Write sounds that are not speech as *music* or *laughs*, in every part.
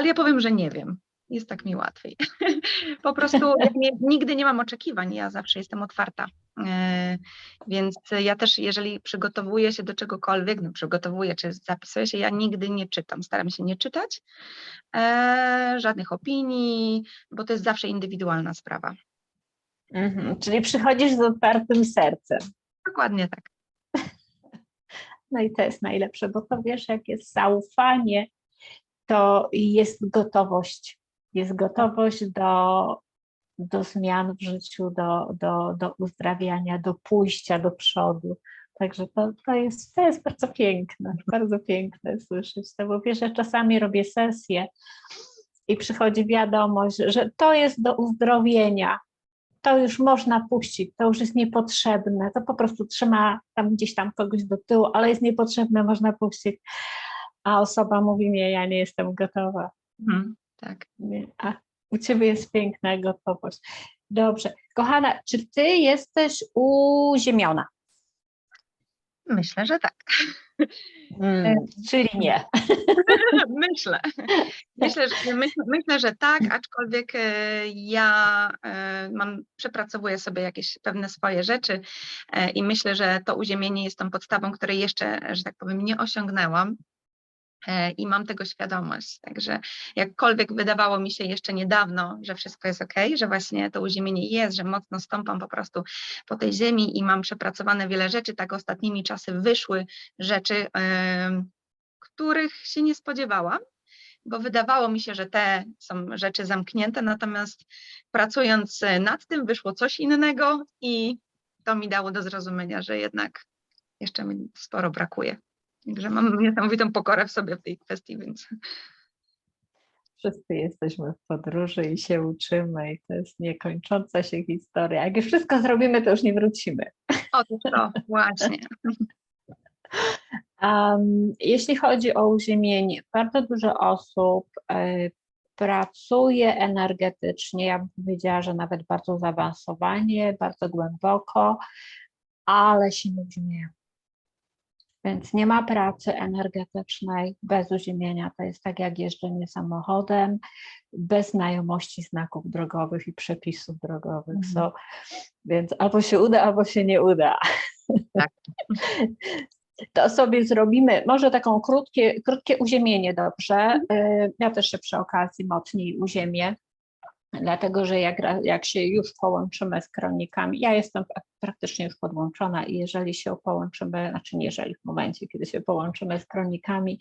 Ale ja powiem, że nie wiem. Jest tak mi łatwiej. *laughs* po prostu nie, nigdy nie mam oczekiwań, ja zawsze jestem otwarta. E, Więc ja też, jeżeli przygotowuję się do czegokolwiek, no przygotowuję czy zapisuję się, ja nigdy nie czytam. Staram się nie czytać e, żadnych opinii, bo to jest zawsze indywidualna sprawa. Mhm. Czyli przychodzisz z otwartym sercem. Dokładnie tak. *laughs* No i to jest najlepsze, bo to wiesz, jak jest zaufanie, to jest gotowość. Jest gotowość do, do zmian w życiu, do, do, do uzdrawiania, do pójścia do przodu. Także to, to, jest, to jest bardzo piękne, bardzo piękne słyszeć to, bo wiesz, ja czasami robię sesję i przychodzi wiadomość, że to jest do uzdrowienia, to już można puścić, to już jest niepotrzebne, to po prostu trzyma tam gdzieś tam kogoś do tyłu, ale jest niepotrzebne, można puścić. A osoba mówi mi, ja nie jestem gotowa. Mhm, tak. A u ciebie jest piękna gotowość. Dobrze. Kochana, czy ty jesteś uziemiona? Myślę, że tak. Mm, czyli nie. *laughs* Myślę. Myślę, że, myślę, myślę, że tak, aczkolwiek e, ja e, mam, przepracowuję sobie jakieś pewne swoje rzeczy i myślę, że to uziemienie jest tą podstawą, której jeszcze, że tak powiem, nie osiągnęłam. E, I mam tego świadomość. Także jakkolwiek wydawało mi się jeszcze niedawno, że wszystko jest ok, że właśnie to uziemienie jest, że mocno stąpam po prostu po tej ziemi i mam przepracowane wiele rzeczy, tak ostatnimi czasy wyszły rzeczy, których się nie spodziewałam, bo wydawało mi się, że te są rzeczy zamknięte, natomiast pracując e, nad tym wyszło coś innego i to mi dało do zrozumienia, że jednak jeszcze mi sporo brakuje. Także mam niesamowitą pokorę w sobie w tej kwestii, więc Wszyscy jesteśmy w podróży i się uczymy, i to jest niekończąca się historia. Jak już wszystko zrobimy, to już nie wrócimy. otóż to właśnie. *laughs* Um, jeśli chodzi o uziemienie, bardzo dużo osób e, pracuje energetycznie, ja bym powiedziała, że nawet bardzo zaawansowanie, bardzo głęboko, ale się nie uziemieją. Więc nie ma pracy energetycznej bez uziemienia. To jest tak jak jeżdżenie samochodem, bez znajomości znaków drogowych i przepisów drogowych. Mhm. So, więc albo się uda, albo się nie uda. Tak. *laughs* To sobie zrobimy może taką krótkie, krótkie uziemienie, dobrze? Y, Ja też się przy okazji mocniej uziemię, dlatego że jak, jak się już połączymy z kronikami, ja jestem pra- praktycznie już podłączona i jeżeli się połączymy, znaczy nie jeżeli, w momencie, kiedy się połączymy z kronikami,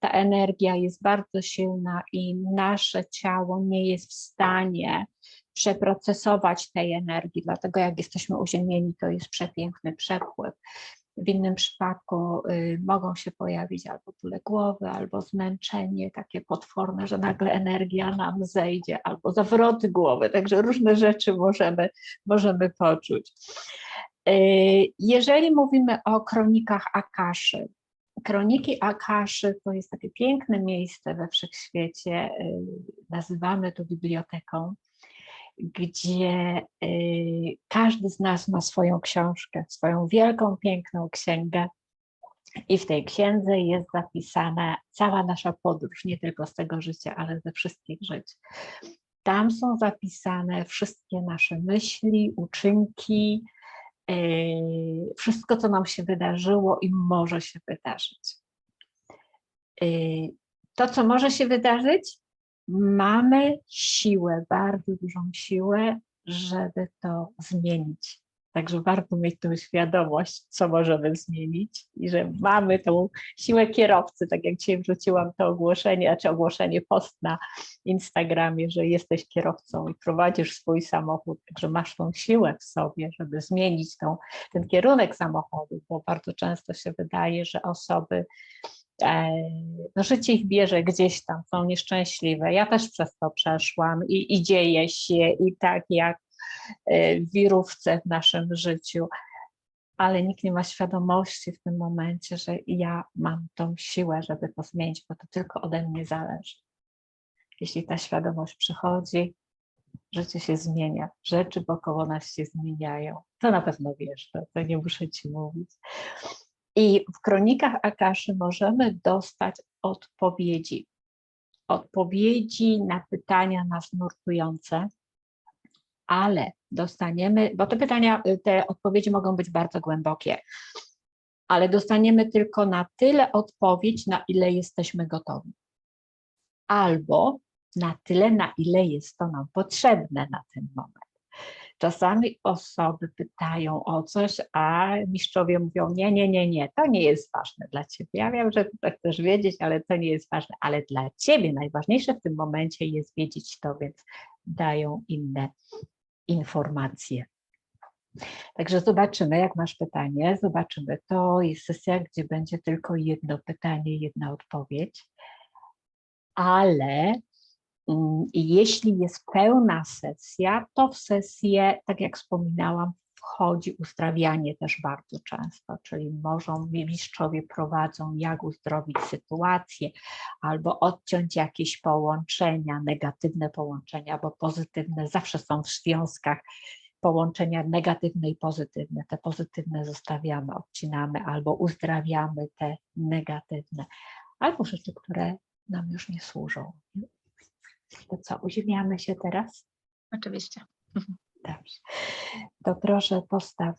ta energia jest bardzo silna i nasze ciało nie jest w stanie przeprocesować tej energii, dlatego jak jesteśmy uziemieni, to jest przepiękny przepływ. W innym przypadku y, mogą się pojawić albo bóle głowy, albo zmęczenie takie potworne, że nagle energia nam zejdzie, albo zawroty głowy, także różne rzeczy możemy, możemy poczuć. Y, Jeżeli mówimy o kronikach Akaszy, Kroniki Akaszy to jest takie piękne miejsce we wszechświecie, y, nazywamy to biblioteką, gdzie y, każdy z nas ma swoją książkę, swoją wielką, piękną księgę. I w tej księdze jest zapisana cała nasza podróż, nie tylko z tego życia, ale ze wszystkich żyć. Tam są zapisane wszystkie nasze myśli, uczynki, yy, wszystko, co nam się wydarzyło i może się wydarzyć. Yy, To, co może się wydarzyć, mamy siłę, bardzo dużą siłę, żeby to zmienić. Także warto mieć tą świadomość, co możemy zmienić i że mamy tą siłę kierowcy, tak jak dzisiaj wrzuciłam to ogłoszenie, znaczy ogłoszenie post na Instagramie, że jesteś kierowcą i prowadzisz swój samochód, także masz tą siłę w sobie, żeby zmienić tą, ten kierunek samochodu, bo bardzo często się wydaje, że osoby no życie ich bierze gdzieś tam, są nieszczęśliwe. Ja też przez to przeszłam i, i dzieje się i tak jak e, wirówce w naszym życiu, ale nikt nie ma świadomości w tym momencie, że ja mam tą siłę, żeby to zmienić, bo to tylko ode mnie zależy. Jeśli ta świadomość przychodzi, życie się zmienia, rzeczy wokoło nas się zmieniają. To na pewno wiesz, to, to nie muszę ci mówić. I w kronikach Akaszy możemy dostać odpowiedzi. odpowiedzi na pytania nas nurtujące, ale dostaniemy, bo te pytania, y, te odpowiedzi mogą być bardzo głębokie, ale dostaniemy tylko na tyle odpowiedź, na ile jesteśmy gotowi. Albo na tyle, na ile jest to nam potrzebne na ten moment. Czasami osoby pytają o coś, a mistrzowie mówią: Nie, nie, nie, nie, to nie jest ważne dla ciebie. Ja wiem, że tak chcesz wiedzieć, ale to nie jest ważne. Ale dla ciebie najważniejsze w tym momencie jest wiedzieć to, więc dają inne informacje. Także zobaczymy, jak masz pytanie. Zobaczymy. To jest sesja, gdzie będzie tylko jedno pytanie, jedna odpowiedź. Ale jeśli jest pełna sesja, to w sesję, tak jak wspominałam, wchodzi uzdrawianie też bardzo często, czyli możą mistrzowie prowadzą, jak uzdrowić sytuację, albo odciąć jakieś połączenia, negatywne połączenia, bo pozytywne zawsze są w związkach połączenia negatywne i pozytywne. Te pozytywne zostawiamy, odcinamy albo uzdrawiamy te negatywne, albo rzeczy, które nam już nie służą. To co, uziemiamy się teraz? Oczywiście. Dobrze. To proszę postaw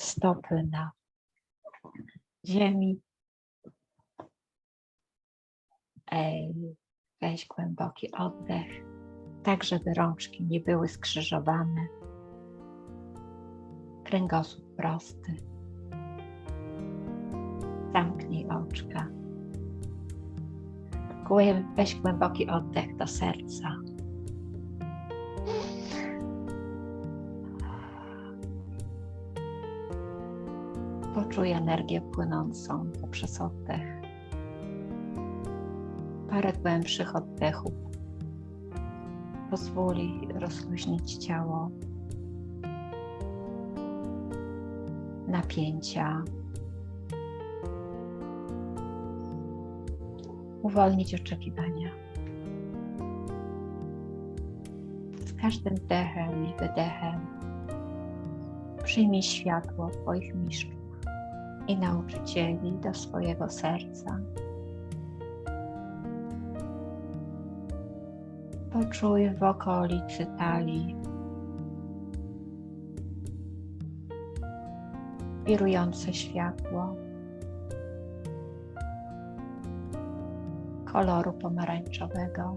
stopy na ziemi. Ej, weź głęboki oddech, tak żeby rączki nie były skrzyżowane. Kręgosłup prosty. Zamknij oczka. Głę- Weź głęboki oddech do serca. Poczuj energię płynącą poprzez oddech. Parę głębszych oddechów pozwoli rozluźnić ciało. Napięcia. Uwolnić oczekiwania. Z każdym wdechem i wydechem przyjmij światło Twoich mistrzów i nauczycieli do swojego serca. Poczuj w okolicy talii wirujące światło koloru pomarańczowego.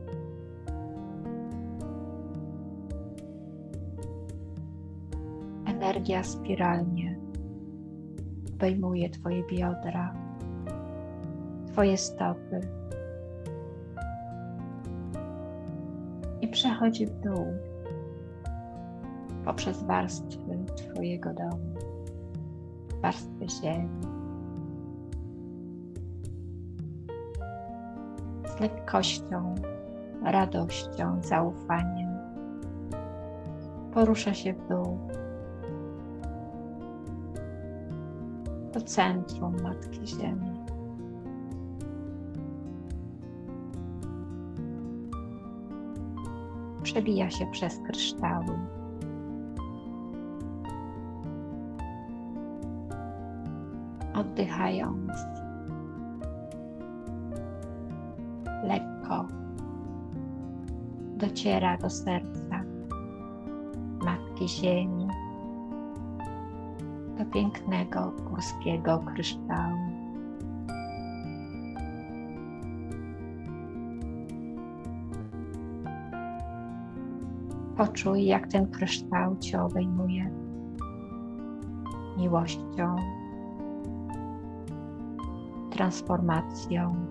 Energia spiralnie obejmuje Twoje biodra, Twoje stopy i przechodzi w dół poprzez warstwy Twojego domu, warstwy ziemi. Lekkością, radością, zaufaniem porusza się w dół do centrum Matki Ziemi. Przebija się przez kryształy. Oddychając lekko dociera do serca Matki Ziemi do pięknego górskiego kryształu. Poczuj, jak ten kryształ Cię obejmuje miłością, transformacją,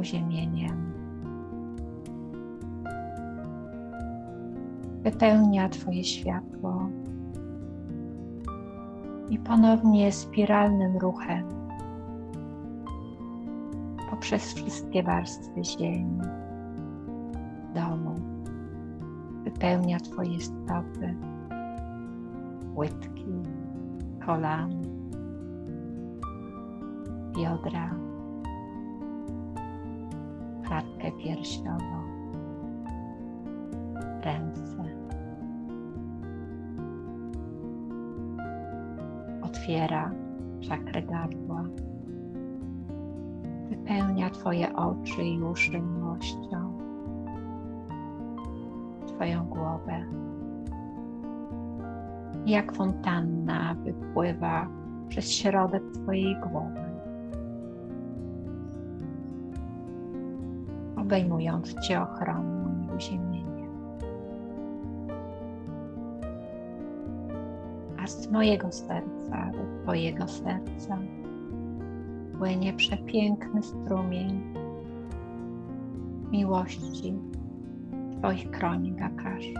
uziemieniem. wypełnia Twoje światło i ponownie spiralnym ruchem poprzez wszystkie warstwy ziemi, domu wypełnia Twoje stopy, łydki, kolan, biodra, klatkę piersiową, ręce. Otwiera czakrę gardła. wypełnia Twoje oczy i uszy miłością, Twoją głowę. Jak fontanna wypływa przez środek Twojej głowy, obejmując Cię ochroną i uziemieniem. A z mojego serca do Twojego serca płynie przepiękny strumień miłości Twoich kronik Akashi.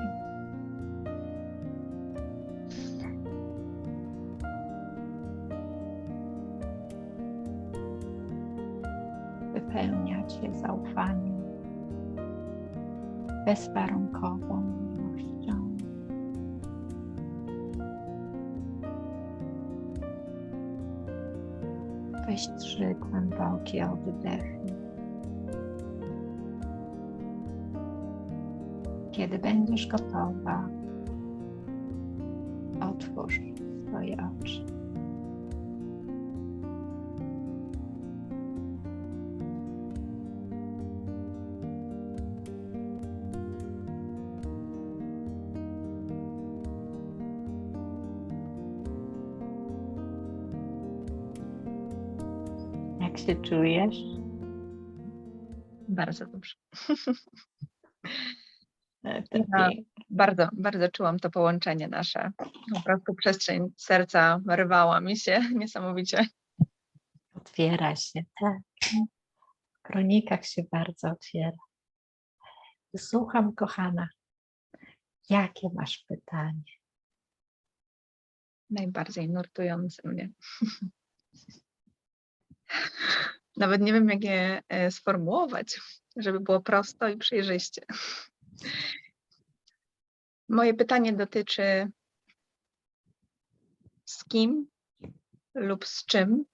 Głębokie. Kiedy będziesz gotowa, otwórz swoje oczy. Się czujesz? Bardzo dobrze. *laughs* E, Ja-. Bardzo, bardzo czułam to połączenie nasze. Po prostu przestrzeń serca rwała mi się *laughs* niesamowicie. Otwiera się, tak. W kronikach się bardzo otwiera. Słucham, kochana. Jakie masz pytanie? Najbardziej nurtujące mnie. *laughs* Nawet nie wiem, jak je e, sformułować, żeby było prosto i przejrzyście. Moje pytanie dotyczy z kim lub z czym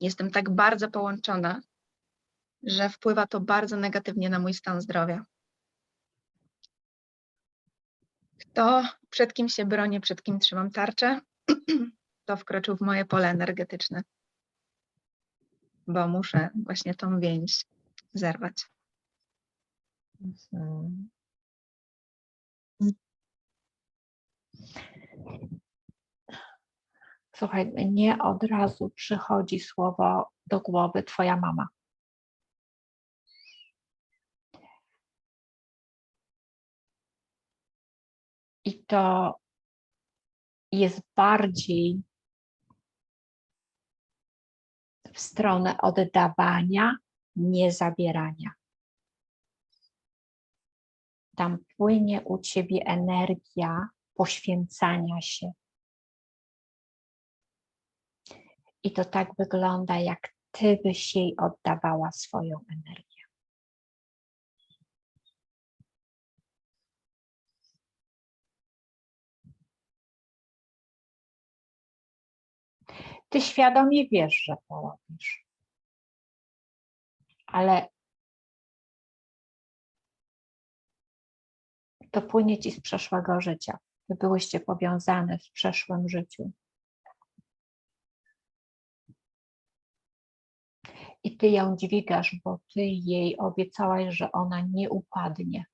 jestem tak bardzo połączona, że wpływa to bardzo negatywnie na mój stan zdrowia. Kto, przed kim się bronię, przed kim trzymam tarczę, *clears throat* to wkroczył w moje pole energetyczne, bo muszę właśnie tą więź zerwać. Mhm. Słuchaj, mnie od razu przychodzi słowo do głowy Twoja mama. I to jest bardziej w stronę oddawania, nie zabierania. Tam płynie u ciebie energia poświęcania się. I to tak wygląda, jak ty byś jej oddawała swoją energię. Ty świadomie wiesz, że to. Ale to płynie ci z przeszłego życia. Wy byłyście powiązane w przeszłym życiu. I ty ją dźwigasz, bo ty jej obiecałaś, że ona nie upadnie.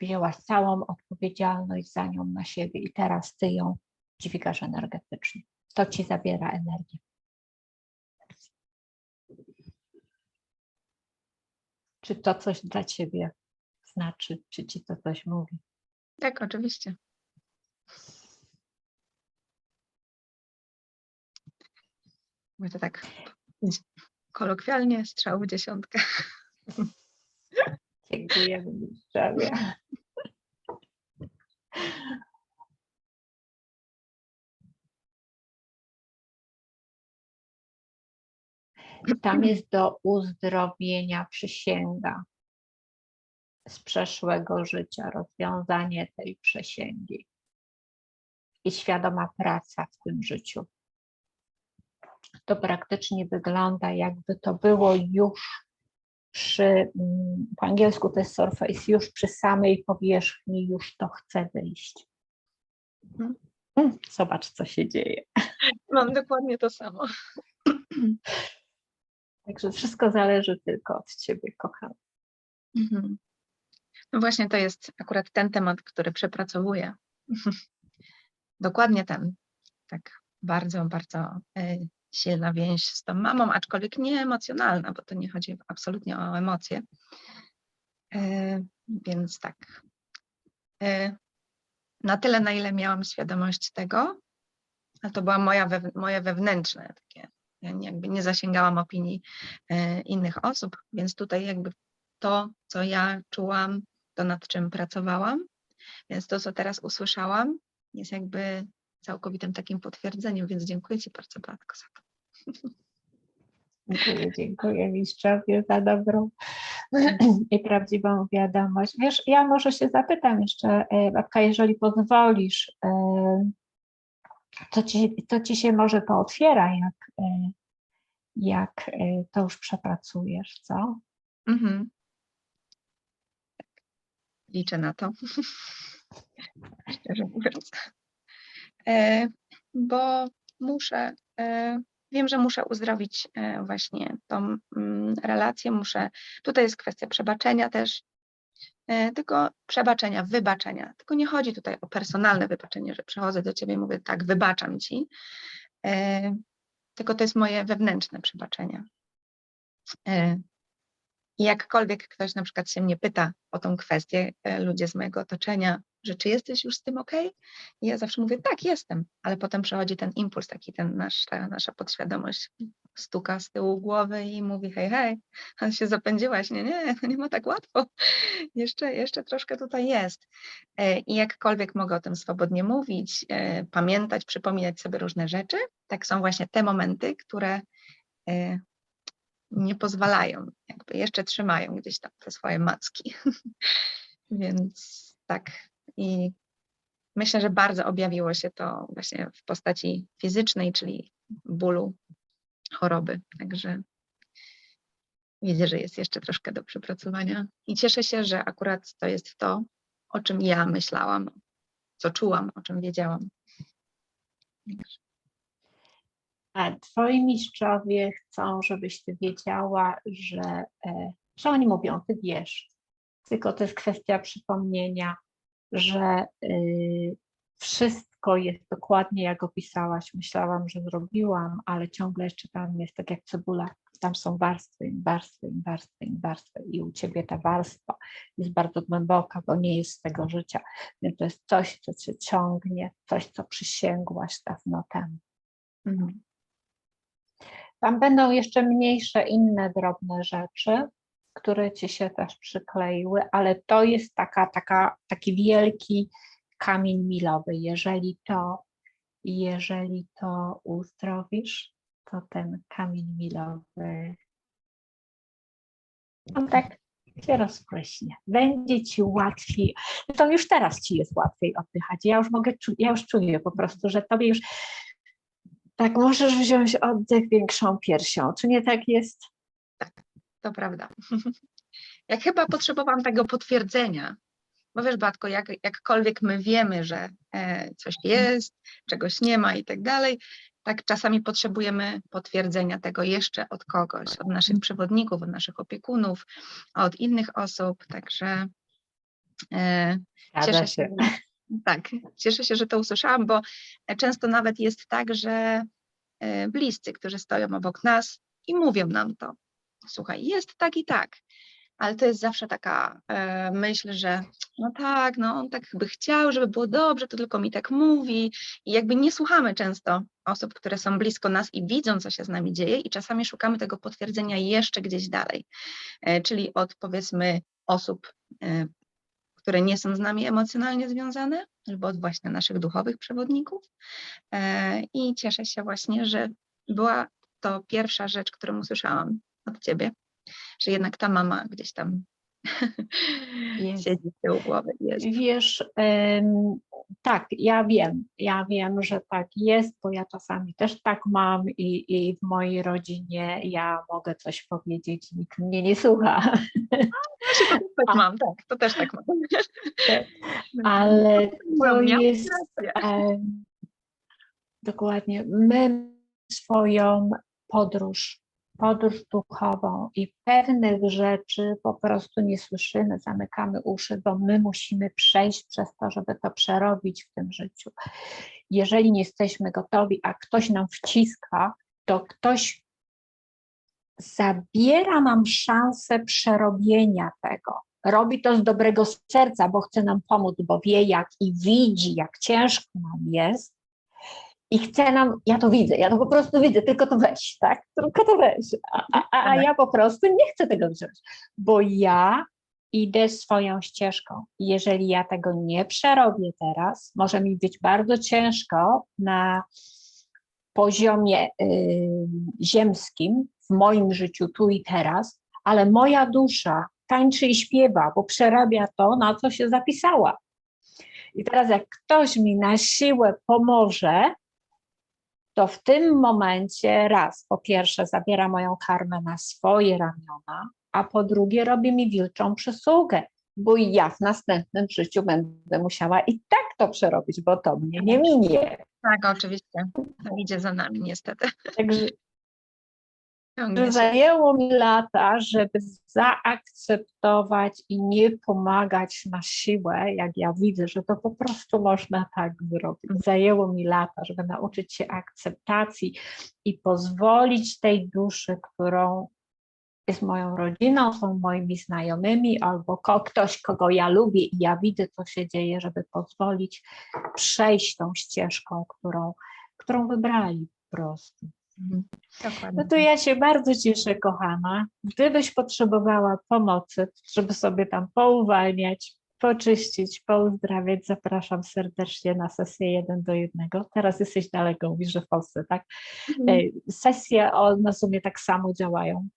Wzięłaś całą odpowiedzialność za nią na siebie i teraz ty ją dźwigasz energetycznie. To ci zabiera energię. Czy to coś dla ciebie znaczy? Czy ci to coś mówi? Tak, oczywiście. Mówię to tak kolokwialnie, strzał w dziesiątkę. *laughs* Dziękujemy mistrzowie. Tam jest do uzdrowienia przysięga z przeszłego życia, rozwiązanie tej przysięgi i świadoma praca w tym życiu. To praktycznie wygląda, jakby to było już przy, mm, po angielsku to jest surface, już przy samej powierzchni, już to chce wyjść. Mhm. Zobacz, co się dzieje. Mam dokładnie to samo. *clears throat* Także wszystko zależy tylko od ciebie, kochana. Mhm. No właśnie to jest akurat ten temat, który przepracowuję. *laughs* Dokładnie ten. Tak bardzo, bardzo y, silna więź z tą mamą, aczkolwiek nie emocjonalna, bo to nie chodzi absolutnie o emocje. Y, Więc tak. Y, Na tyle, na ile miałam świadomość tego, a to była moja wew- moje wewnętrzne takie. Jakby nie zasięgałam opinii y, innych osób, więc tutaj jakby to, co ja czułam, to nad czym pracowałam. Więc to, co teraz usłyszałam, jest jakby całkowitym takim potwierdzeniem, więc dziękuję Ci bardzo, Beatko, za to. Dziękuję, dziękuję za dobrą *clears throat* i prawdziwą wiadomość. Wiesz, ja może się zapytam jeszcze, e, babka, jeżeli pozwolisz, co ci, co ci się może pootwiera, jak, e, jak e, to już przepracujesz, co? Mhm. Liczę na to. *laughs* Szczerze mówiąc. E, bo muszę, wiem, że muszę uzdrowić właśnie tą mm, relację, muszę, tutaj jest kwestia przebaczenia też, tylko przebaczenia, wybaczenia. Tylko nie chodzi tutaj o personalne wybaczenie, że przychodzę do ciebie i mówię tak, wybaczam ci, e, tylko to jest moje wewnętrzne przebaczenie. E, I jakkolwiek ktoś na przykład się mnie pyta o tą kwestię, e, ludzie z mojego otoczenia, że czy jesteś już z tym ok? I ja zawsze mówię, tak, jestem, ale potem przychodzi ten impuls, taki ten nasz, ta nasza podświadomość stuka z tyłu głowy i mówi, hej, hej, ale się zapędziłaś, nie, nie, *laughs* nie ma tak łatwo, jeszcze, jeszcze troszkę tutaj jest. E, I jakkolwiek mogę o tym swobodnie mówić, e, pamiętać, przypominać sobie różne rzeczy, tak są właśnie te momenty, które e, nie pozwalają, jakby jeszcze trzymają gdzieś tam te swoje macki. *laughs* Więc tak. I myślę, że bardzo objawiło się to właśnie w postaci fizycznej, czyli bólu, choroby. Także widzę, że jest jeszcze troszkę do przepracowania. I cieszę się, że akurat to jest to, o czym ja myślałam, co czułam, o czym wiedziałam. A twoi mistrzowie chcą, żebyś ty wiedziała, że, że oni mówią, ty wiesz. Tylko to jest kwestia przypomnienia, że y, wszystko jest dokładnie jak opisałaś. Myślałam, że zrobiłam, ale ciągle jeszcze tam jest tak jak cebula. Tam są warstwy, warstwy, warstwy, warstwy i u ciebie ta warstwa jest bardzo głęboka, bo nie jest z tego życia. Więc to jest coś, co cię ciągnie, coś, co przysięgłaś dawno temu. Mhm. Tam będą jeszcze mniejsze, inne drobne rzeczy, które ci się też przykleiły, ale to jest taka, taka, taki wielki kamień milowy. Jeżeli to, jeżeli to uzdrowisz, to ten kamień milowy on tak się rozpryśnie. Będzie ci łatwiej. Zresztą już teraz ci jest łatwiej oddychać. Ja już mogę, ja już czuję po prostu, że tobie już tak możesz wziąć oddech większą piersią. Czy nie tak jest? To prawda. Jak chyba potrzebowałam tego potwierdzenia, bo wiesz, Batko, jak, jakkolwiek my wiemy, że e, coś jest, czegoś nie ma i tak dalej, tak czasami potrzebujemy potwierdzenia tego jeszcze od kogoś, od naszych przewodników, od naszych opiekunów, od innych osób, także e, Cieszę się. Tak, cieszę się, że to usłyszałam, bo często nawet jest tak, że e, bliscy, którzy stoją obok nas i mówią nam to. Słuchaj, jest tak i tak, ale to jest zawsze taka e, myśl, że no tak, no on tak by chciał, żeby było dobrze, to tylko mi tak mówi i jakby nie słuchamy często osób, które są blisko nas i widzą, co się z nami dzieje i czasami szukamy tego potwierdzenia jeszcze gdzieś dalej, e, czyli od powiedzmy osób, e, które nie są z nami emocjonalnie związane, albo od właśnie naszych duchowych przewodników. E, I cieszę się właśnie, że była to pierwsza rzecz, którą usłyszałam od ciebie, że jednak ta mama gdzieś tam *laughs* Jest. siedzi z tyłu głowy. Jest. Wiesz, em, tak, ja wiem, ja wiem, że tak jest, bo ja czasami też tak mam i, i w mojej rodzinie ja mogę coś powiedzieć, nikt mnie nie słucha, Ja się tak *laughs* mam, tak, to też tak mam. ale Mówią, to jest em, dokładnie, my swoją podróż podróż duchową i pewnych rzeczy po prostu nie słyszymy, zamykamy uszy, bo my musimy przejść przez to, żeby to przerobić w tym życiu. Jeżeli nie jesteśmy gotowi, a ktoś nam wciska, to ktoś zabiera nam szansę przerobienia tego. Robi to z dobrego serca, bo chce nam pomóc, bo wie jak i widzi, jak ciężko nam jest. I chce nam, ja to widzę, ja to po prostu widzę, tylko to weź, tak? Tylko to weź. A, a, a ja po prostu nie chcę tego wziąć, bo ja idę swoją ścieżką. Jeżeli ja tego nie przerobię teraz, może mi być bardzo ciężko na poziomie y, ziemskim, w moim życiu tu i teraz, ale moja dusza tańczy i śpiewa, bo przerabia to, na co się zapisała. I teraz, jak ktoś mi na siłę pomoże, to w tym momencie raz, po pierwsze, zabiera moją karmę na swoje ramiona, a po drugie, robi mi wilczą przysługę, bo ja w następnym życiu będę musiała i tak to przerobić, bo to mnie nie minie. Tak, oczywiście. To idzie za nami niestety. Także Ciągnie się. zajęło mi lata, żeby zaakceptować i nie pomagać na siłę, jak ja widzę, że to po prostu można tak zrobić. Zajęło mi lata, żeby nauczyć się akceptacji i pozwolić tej duszy, którą jest moją rodziną, są moimi znajomymi, albo ktoś, kogo ja lubię i ja widzę, co się dzieje, żeby pozwolić przejść tą ścieżką, którą, którą wybrali po prostu. Mhm. Dokładnie. No to ja się bardzo cieszę, kochana. Gdybyś potrzebowała pomocy, żeby sobie tam pouwalniać, poczyścić, pouzdrawiać, zapraszam serdecznie na sesję jeden do jednego. Teraz jesteś daleko, mówisz, że w Polsce, tak? Mhm. Ej, Sesje o, na sumie tak samo działają,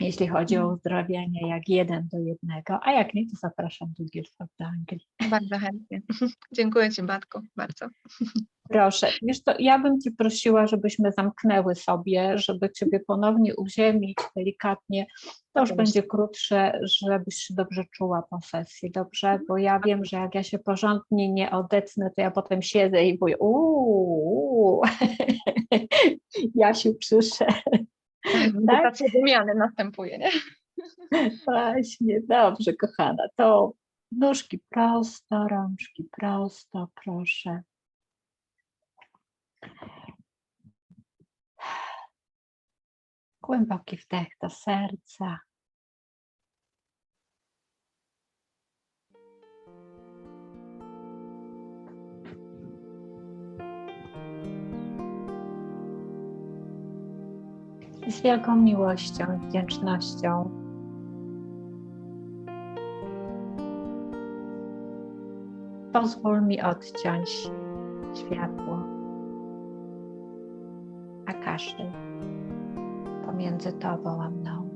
jeśli chodzi o uzdrawianie, jak jeden do jednego, a jak nie, to zapraszam do Guildford do Anglii. Bardzo chętnie. *laughs* Dziękuję Ci, Batku, bardzo. Proszę, wiesz to ja bym Cię prosiła, żebyśmy zamknęły sobie, żeby Ciebie ponownie uziemić delikatnie. To już będzie krótsze, żebyś się dobrze czuła po sesji, dobrze? Bo ja wiem, że jak ja się porządnie nie odetnę, to ja potem siedzę i mówię, uuu, *laughs* Jasiu przyszedł. Tak? Tacy wymiany następuje, nie? *laughs* Właśnie, dobrze, kochana. To nóżki prosto, rączki prosto, proszę. Głęboki wdech do serca. Z wielką miłością i wdzięcznością. Pozwól mi odciąć światło, a każdy pomiędzy Tobą a mną,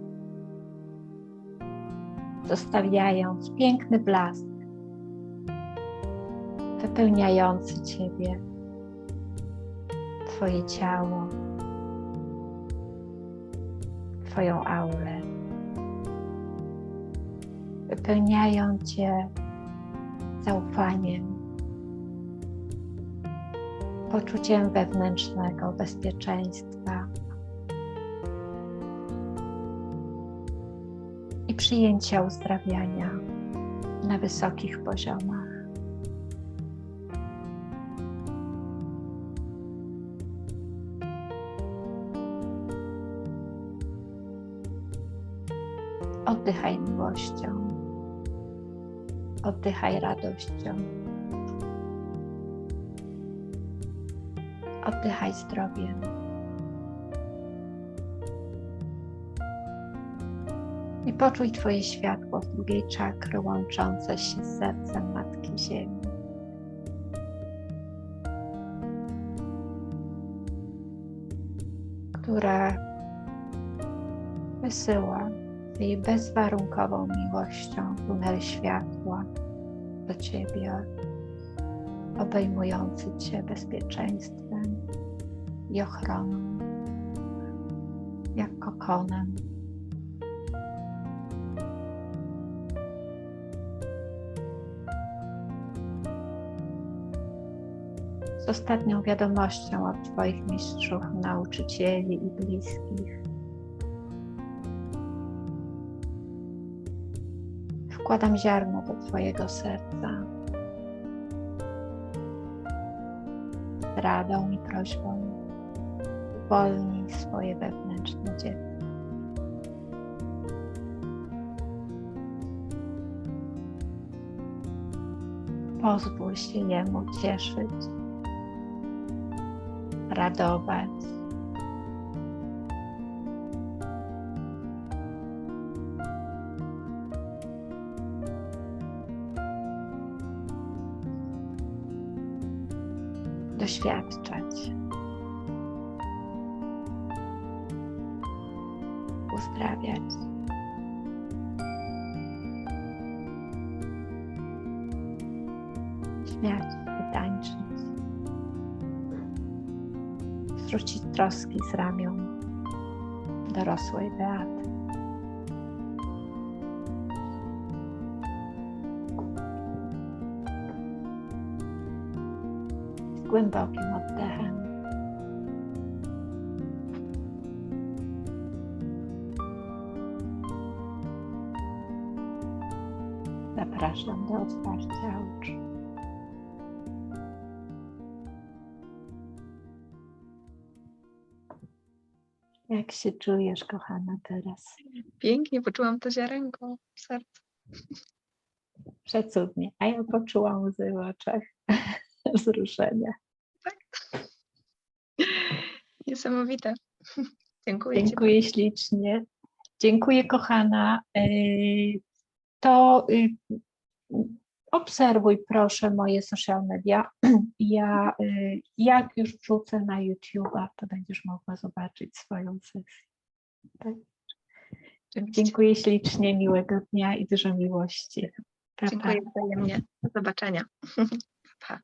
zostawiając piękny blask, wypełniający Ciebie, Twoje ciało, Twoją aurę, wypełniają Cię zaufaniem, poczuciem wewnętrznego bezpieczeństwa i przyjęcia uzdrawiania na wysokich poziomach. Oddychaj miłością. Oddychaj radością. Oddychaj zdrowiem. I poczuj Twoje światło z drugiej czakry łączące się z sercem Matki Ziemi. Która wysyła jej bezwarunkową miłością tunel światła do Ciebie, obejmujący Cię bezpieczeństwem i ochroną, jak kokonem. Z ostatnią wiadomością od Twoich mistrzów, nauczycieli i bliskich Wkładam ziarno do Twojego serca. Radą i prośbą uwolnij swoje wewnętrzne dziecko. Pozwól się jemu cieszyć, radować. Doświadczać. Uzdrawiać. śmiać się, tańczyć, zrzucić troski z ramion dorosłej Beaty. Głębokim oddechem. Zapraszam do otwarcia oczu. Jak się czujesz, kochana, teraz? Pięknie poczułam to ziarenko w sercu. Przecudnie. A ja poczułam łzy w oczach *laughs* wzruszenia. Niesamowite. *laughs* Dziękuję Ci. Dziękuję ślicznie. Dziękuję, kochana. Yy, To yy, obserwuj proszę moje social media. *clears throat* Ja, yy, jak już wrzucę na YouTube'a, to będziesz mogła zobaczyć swoją sesję. Tak? Dziękuję ślicznie, miłego dnia i dużo miłości. Pa. Dziękuję wzajemnie. Do zobaczenia. *laughs* Pa.